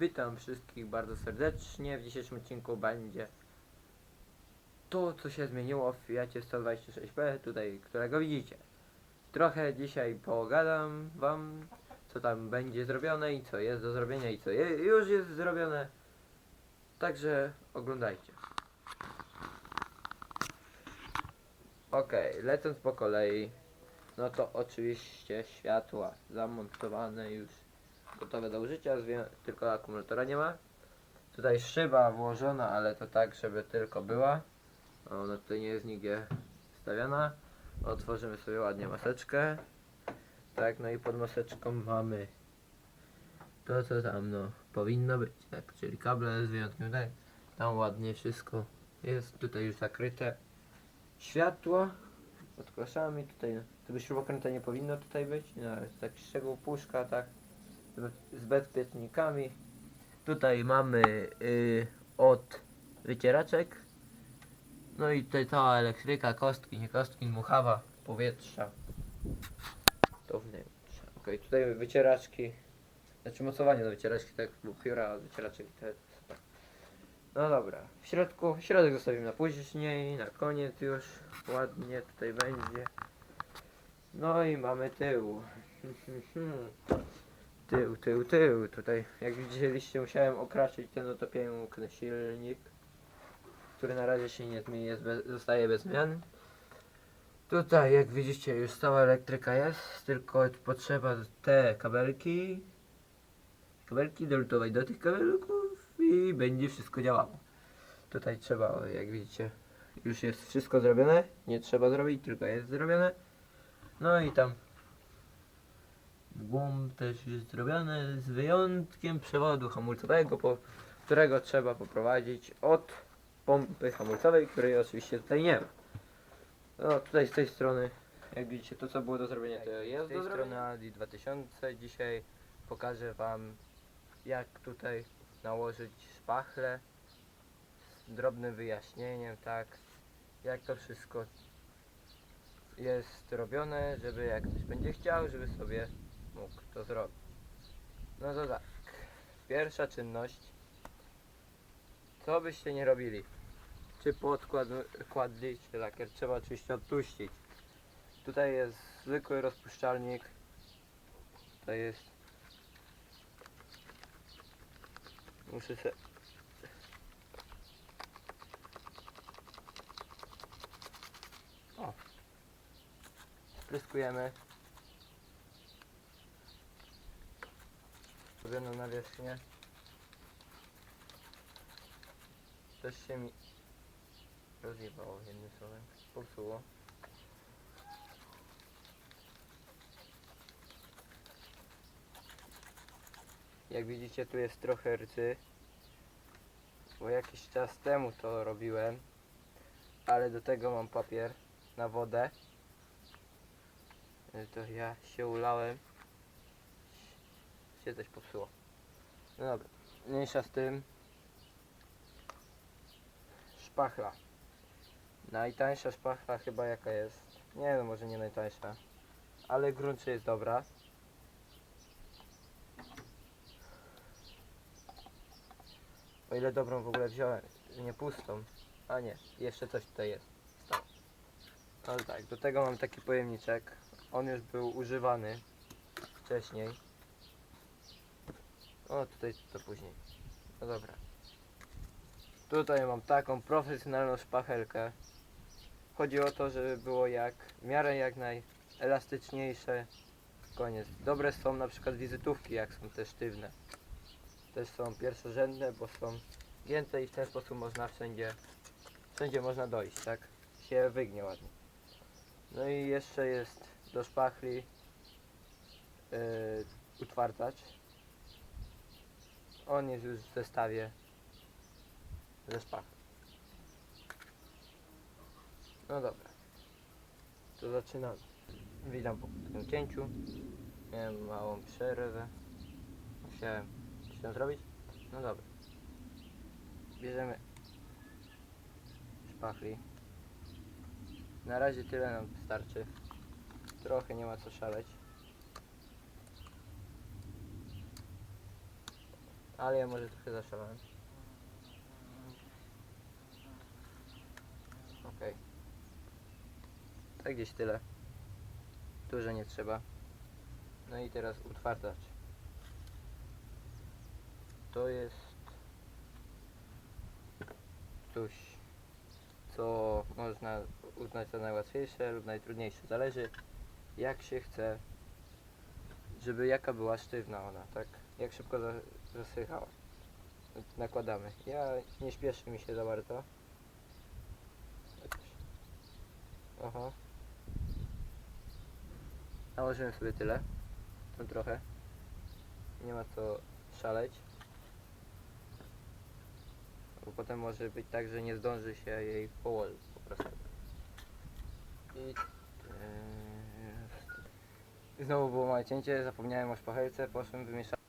Witam wszystkich bardzo serdecznie. W dzisiejszym odcinku będzie to, co się zmieniło w Fiacie 126P, tutaj, którego widzicie. Trochę dzisiaj pogadam wam, co tam będzie zrobione i co jest do zrobienia i co je, już jest zrobione. Także oglądajcie. Okej, lecąc po kolei, no to oczywiście światła zamontowane już gotowe do użycia, tylko akumulatora nie ma. Tutaj szyba włożona, ale to tak, żeby tylko była. Ona tutaj nie jest nigdzie stawiana. Otworzymy sobie ładnie maseczkę. Tak, no i pod maseczką mamy to, co tam no powinno być, tak, czyli kable z wyjątkiem tak. Tam ładnie wszystko jest tutaj już zakryte. Światło pod kloszami, tutaj no, tego śrubokręta nie powinno tutaj być, no, ale tak szczegół puszka, tak z- bezpiecznikami. Tutaj mamy y, od wycieraczek. No i tutaj cała elektryka, kostki, nie kostki, muchawa, powietrza. To wnętrze. Okej, tutaj wycieraczki. Znaczy mocowanie do wycieraczki, tak, bo pióra od wycieraczek tak. No dobra, w środku, środek zostawimy na później, na koniec już ładnie tutaj będzie. No i mamy tył. Tył, tył, tył. Tutaj, jak widzieliście, musiałem okrasić ten oto silnik, który na razie się nie zmieni, bez, zostaje bez zmian. Tutaj, jak widzicie, już cała elektryka jest, tylko potrzeba te kabelki, kabelki dolutowej do tych kabelków i będzie wszystko działało. Tutaj trzeba, jak widzicie, już jest wszystko zrobione, nie trzeba zrobić, tylko jest zrobione. No i tam Głąb też jest zrobione z wyjątkiem przewodu hamulcowego, po którego trzeba poprowadzić od pompy hamulcowej, której oczywiście tutaj nie ma. No tutaj z tej strony, jak widzicie, to co było do zrobienia to jest z tej do strony zrobienia. Aldi 2000. Dzisiaj pokażę wam jak tutaj nałożyć szpachle z drobnym wyjaśnieniem, tak, jak to wszystko jest robione, żeby jak ktoś będzie chciał, żeby sobie mógł to zrobić. No to tak. Pierwsza czynność. Co byście nie robili? Czy podkład kładli, czy lakier trzeba oczywiście odtuścić. Tutaj jest zwykły rozpuszczalnik. To jest. Muszę se. O. Spryskujemy. Robiono nawierzchnię. Coś się mi rozjebało jednym słowem. Popsuło. Jak widzicie tu jest trochę rcy. Bo jakiś czas temu to robiłem. Ale do tego mam papier na wodę. To ja się ulałem się coś popsuło. No dobra, mniejsza z tym. Szpachla. Najtańsza szpachla chyba jaka jest. Nie no, może nie najtańsza. Ale grunczy jest dobra. O ile dobrą w ogóle wziąłem, nie pustą. A nie, jeszcze coś tutaj jest. Stało. No tak, do tego mam taki pojemniczek. On już był używany wcześniej. O, tutaj to później. No dobra. Tutaj mam taką profesjonalną szpachelkę. Chodzi o to, żeby było jak w miarę jak najelastyczniejsze. Koniec. Dobre są na przykład wizytówki, jak są te sztywne. Też są pierwszorzędne, bo są gięte i w ten sposób można wszędzie, wszędzie można dojść, tak? Się wygnie ładnie. No i jeszcze jest do szpachli yy. On jest już w zestawie ze szpachem. No dobra. To zaczynamy. Witam po krótkim cięciu. Miałem małą przerwę. Musiałem coś tam zrobić. No dobra. Bierzemy szpachli. Na razie tyle nam starczy. Trochę nie ma co szaleć. Ale ja może trochę zaszalałem. Okej. Tak gdzieś tyle. Dużo nie trzeba. No i teraz utwardzacz. To jest coś, co można uznać za najłatwiejsze lub najtrudniejsze. Zależy jak się chce, żeby jaka była sztywna ona, tak? Jak szybko za, zasychała. Nakładamy. Ja nie śpieszy mi się za bardzo. Aha. Nałożyłem sobie tyle. Tu trochę. Nie ma co szaleć. Bo potem może być tak, że nie zdąży się jej położyć po prostu. I yy, Znowu było małe cięcie, zapomniałem o szpachelce, poszłem wymieszać.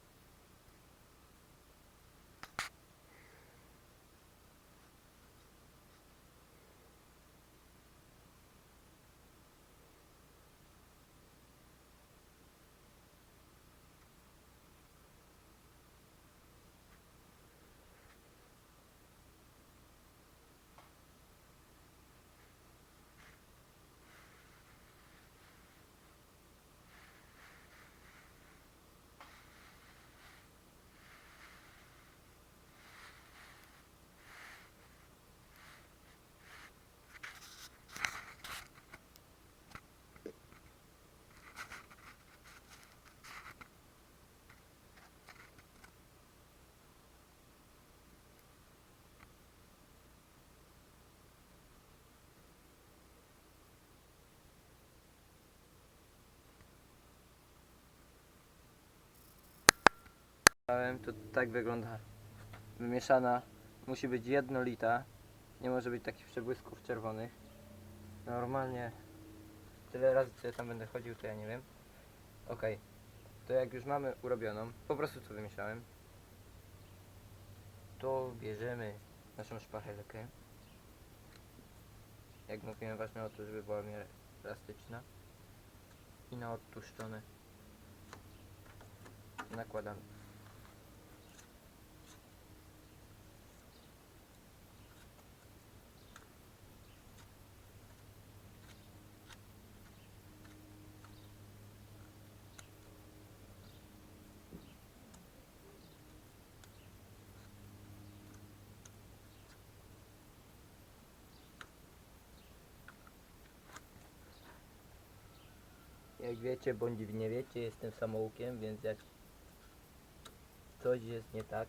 To tak wygląda wymieszana. Musi być jednolita. Nie może być takich przebłysków czerwonych. Normalnie tyle razy co ja tam będę chodził, to ja nie wiem. Okej. To jak już mamy urobioną, po prostu co wymieszałem, to bierzemy naszą szpachelkę. Jak mówiłem, ważne o to, żeby była w miarę elastyczna. I na odtłuszczone nakładamy. Jak wiecie, bądź nie wiecie, jestem samoukiem, więc jak coś jest nie tak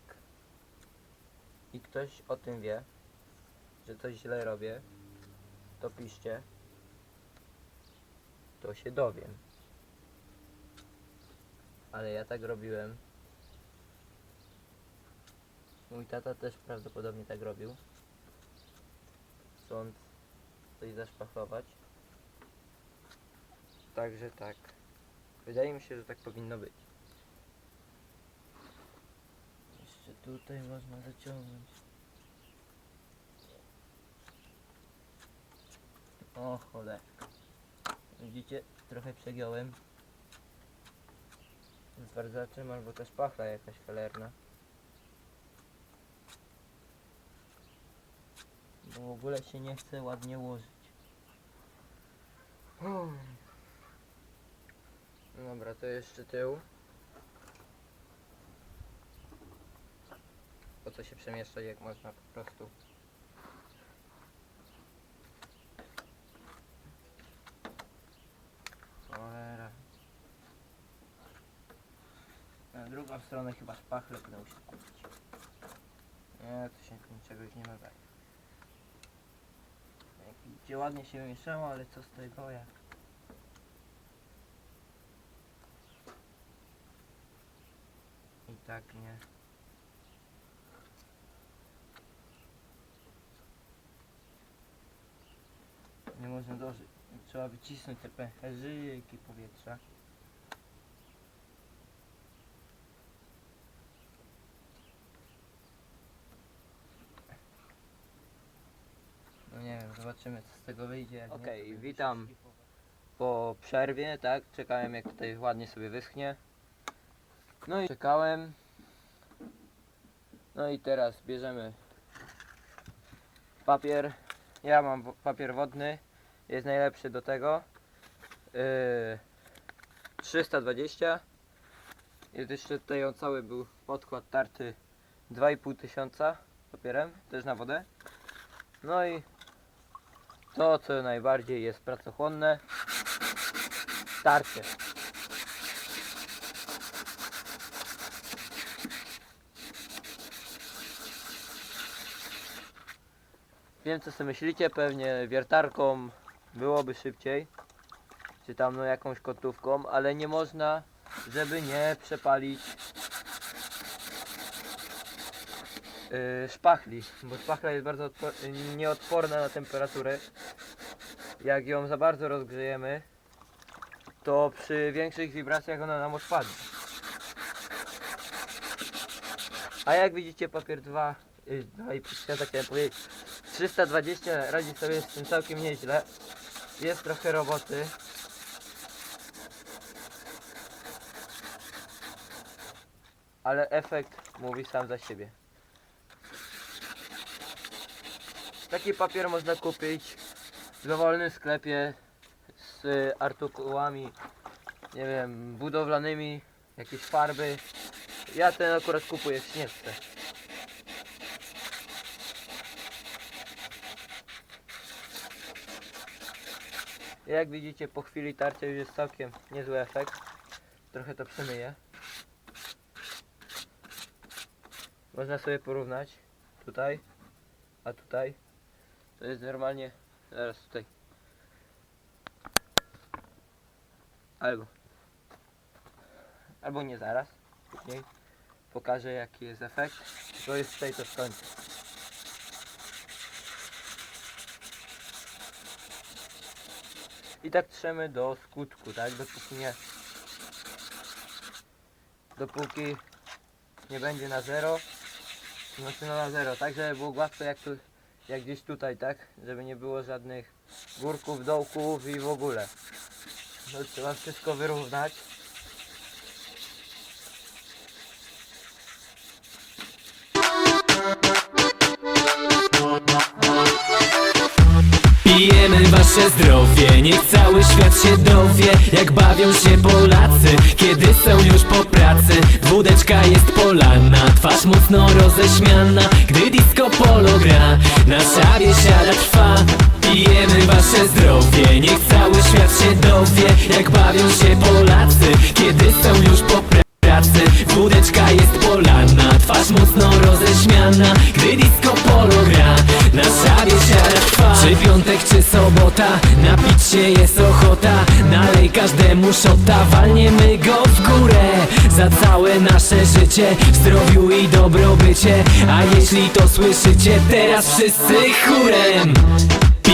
i ktoś o tym wie, że coś źle robię, to piszcie, to się dowiem. Ale ja tak robiłem. Mój tata też prawdopodobnie tak robił. Chcąc coś zaszpachlować. Także tak. Wydaje mi się, że tak powinno być. Jeszcze tutaj można zaciągnąć. O cholerka. Widzicie? Trochę przegiąłem. Zwardzaczem albo też pachla jakaś cholerna. Bo w ogóle się nie chce ładnie łożyć. Uff. Dobra, to jeszcze tył. Po co się przemieszczać, jak można po prostu. Cholera. Na drugą stronę chyba szpachle będę musiał kupić. Nie, to się niczego już nie nadaje. Jak widzicie, ładnie się mieszało, ale co z tego jak... I tak nie. Nie można dożyć. Trzeba wycisnąć te pęcherzyki powietrza. No nie wiem, zobaczymy co z tego wyjdzie. jak nie, to Okej, będzie witam. Po przerwie, tak? Czekałem jak tutaj ładnie sobie wyschnie. No i czekałem. No i teraz bierzemy papier. Ja mam papier wodny. Jest najlepszy do tego. Yy, 320. Jest jeszcze tutaj on cały był podkład tarty 2,5 tysiąca papierem, też na wodę. No i to co najbardziej jest pracochłonne. Tarcie. Wiem co sobie myślicie, pewnie wiertarką byłoby szybciej. Czy tam no jakąś kotówką, ale nie można, żeby nie przepalić yy, szpachli, bo szpachla jest bardzo odpo- nieodporna na temperaturę. Jak ją za bardzo rozgrzejemy, to przy większych wibracjach ona nam odpadnie. A jak widzicie papier 2, yy, 2,5 tak chciałem powiedzieć, 320 radzi sobie z tym całkiem nieźle. Jest trochę roboty. Ale efekt mówi sam za siebie. Taki papier można kupić w dowolnym sklepie z artykułami, nie wiem, budowlanymi, jakieś farby. Ja ten akurat kupuję w Śnieżce. Jak widzicie po chwili tarcia już jest całkiem niezły efekt. Trochę to przemyje. Można sobie porównać tutaj, a tutaj. To jest normalnie, zaraz tutaj. Albo, albo nie zaraz, później pokażę jaki jest efekt. To jest tutaj to skończę. I tak trzemy do skutku, tak? Dopóki nie. Dopóki nie będzie na zero. Znaczy no na zero, tak żeby było gładko jak tu, jak gdzieś tutaj, tak? Żeby nie było żadnych górków, dołków i w ogóle. No trzeba wszystko wyrównać. Wasze zdrowie, niech cały świat się dowie. Jak bawią się Polacy, kiedy są już po pracy. Wódeczka jest polana, twarz mocno roześmiana. Gdy disco polo gra, nasza biesiada trwa. Pijemy wasze zdrowie, niech cały świat się dowie. Jak bawią się Polacy, kiedy są już po pracy pracy. Wódeczka jest polana, twarz mocno roześmiana Gdy disco polo gra, nasza biesiada trwa. Czy piątek, czy sobota, napić się jest ochota. Nalej każdemu szota, walniemy go w górę. Za całe nasze życie, w zdrowiu i dobrobycie. A jeśli to słyszycie, teraz wszyscy chórem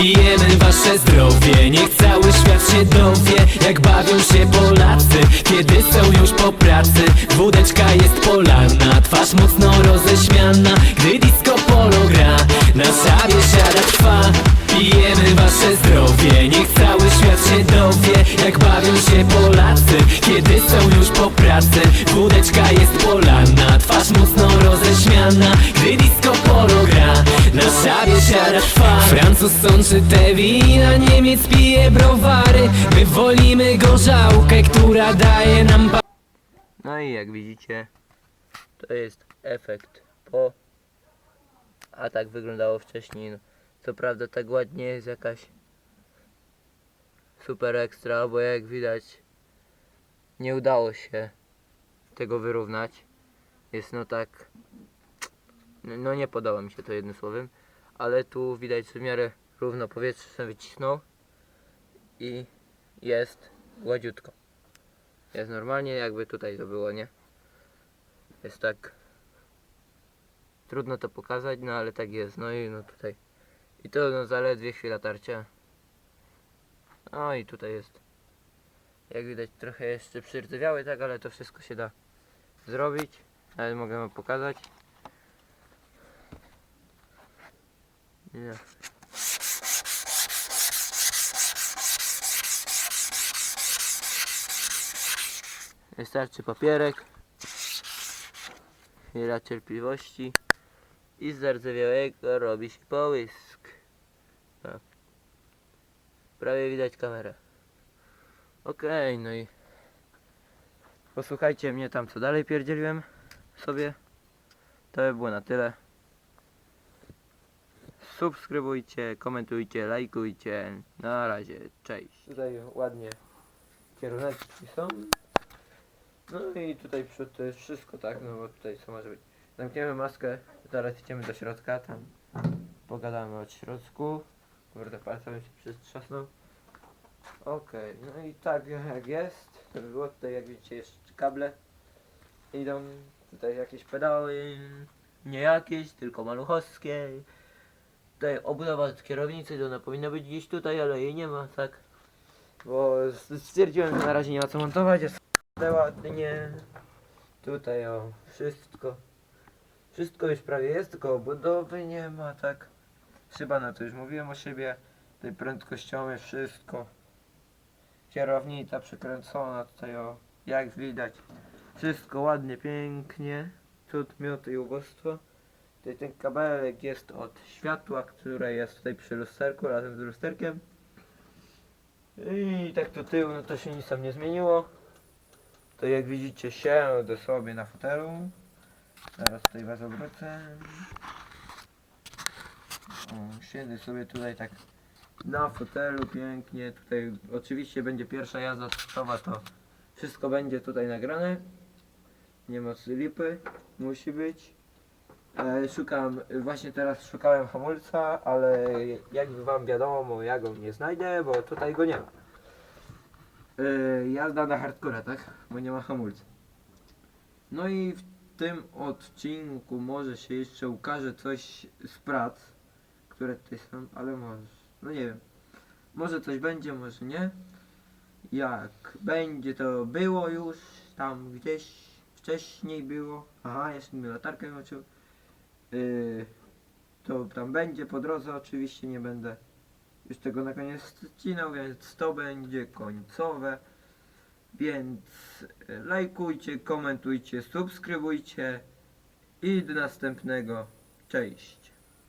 Pijemy wasze zdrowie, niech cały świat się dowie Jak bawią się Polacy, kiedy są już po pracy Wódeczka jest polana, twarz mocno roześmiana Gdy disco polo gra, nasza biesiada trwa. Pijemy wasze zdrowie, niech cały świat się dowie Jak bawią się Polacy, kiedy są już po pracy Wódeczka jest polana, twarz mocno roześmiana Gdy disco nasza biesiada trwa Francuz sączy te wina, Niemiec pije browary My wolimy gorzałkę, która daje nam pa- No i jak widzicie, to jest efekt po. A tak wyglądało wcześniej. No, co prawda tak ładnie jest jakaś super ekstra, bo jak widać nie udało się tego wyrównać. Jest no tak, no no nie podoba mi się to jednym słowem, ale tu widać, w miarę równo powietrze się wycisnął i jest gładziutko. Jest normalnie, jakby tutaj to było, nie? Jest tak. Trudno to pokazać, no ale tak jest. No i no tutaj. I to no zaledwie chwila tarcia. No i tutaj jest. Jak widać trochę jeszcze przyrdzwiały, tak, ale to wszystko się da zrobić. Ale mogę wam pokazać. Nie. Wystarczy papierek. Chwila cierpliwości. i z zardzewiałego robi się połysk. No. Prawie widać kamerę. Okej, no i posłuchajcie mnie tam co dalej pierdzieliłem sobie. To by było na tyle. Subskrybujcie, komentujcie, lajkujcie. Na razie, cześć. Tutaj ładnie kieruneczki są. No i tutaj przód to jest wszystko, tak? No bo tutaj co może być. Zamkniemy maskę, zaraz idziemy do środka, tam pogadamy od środku. Kurde, palcem się przytrzasnął. Okej, no i tak jak jest, to by było tutaj jak widzicie jeszcze kable idą, tutaj jakieś pedały, nie jakieś, tylko maluchowskie. Tutaj obudowa kierownicy, to ona powinna być gdzieś tutaj, ale jej nie ma, tak? Bo stwierdziłem, że na razie nie ma co montować, jest ładnie. Tutaj o, wszystko. Wszystko już prawie jest, tylko obudowy nie ma, tak? Szyba, no to już mówiłem o siebie. Tutaj prędkościowe wszystko. Kierownica przekręcona tutaj o, jak widać. Wszystko ładnie, pięknie. Cud, miód i ubóstwo. Tutaj ten kabelek jest od światła, które jest tutaj przy lusterku razem z lusterkiem. I tak to tył, no to się nic tam nie zmieniło. To jak widzicie siedzę sobie na fotelu. Zaraz tutaj was obrócę. O, siedzę sobie tutaj tak na fotelu pięknie. Tutaj oczywiście będzie pierwsza jazda testowa, to wszystko będzie tutaj nagrane. Nie ma lipy, musi być. E, szukam, właśnie teraz szukałem hamulca, ale jak wam wiadomo, ja go nie znajdę, bo tutaj go nie ma. E, jazda na hardcore, tak? Bo nie ma hamulca. No i w tym odcinku może się jeszcze ukaże coś z prac, które tutaj są, ale może, no nie wiem. Może coś będzie, może nie. Jak będzie to było już tam gdzieś wcześniej było. Aha, jeszcze mi latarkę włączył. Yy, to tam będzie po drodze oczywiście nie będę już tego na koniec ścinał, więc to będzie końcowe. Więc y, lajkujcie, komentujcie, subskrybujcie i do następnego. Cześć.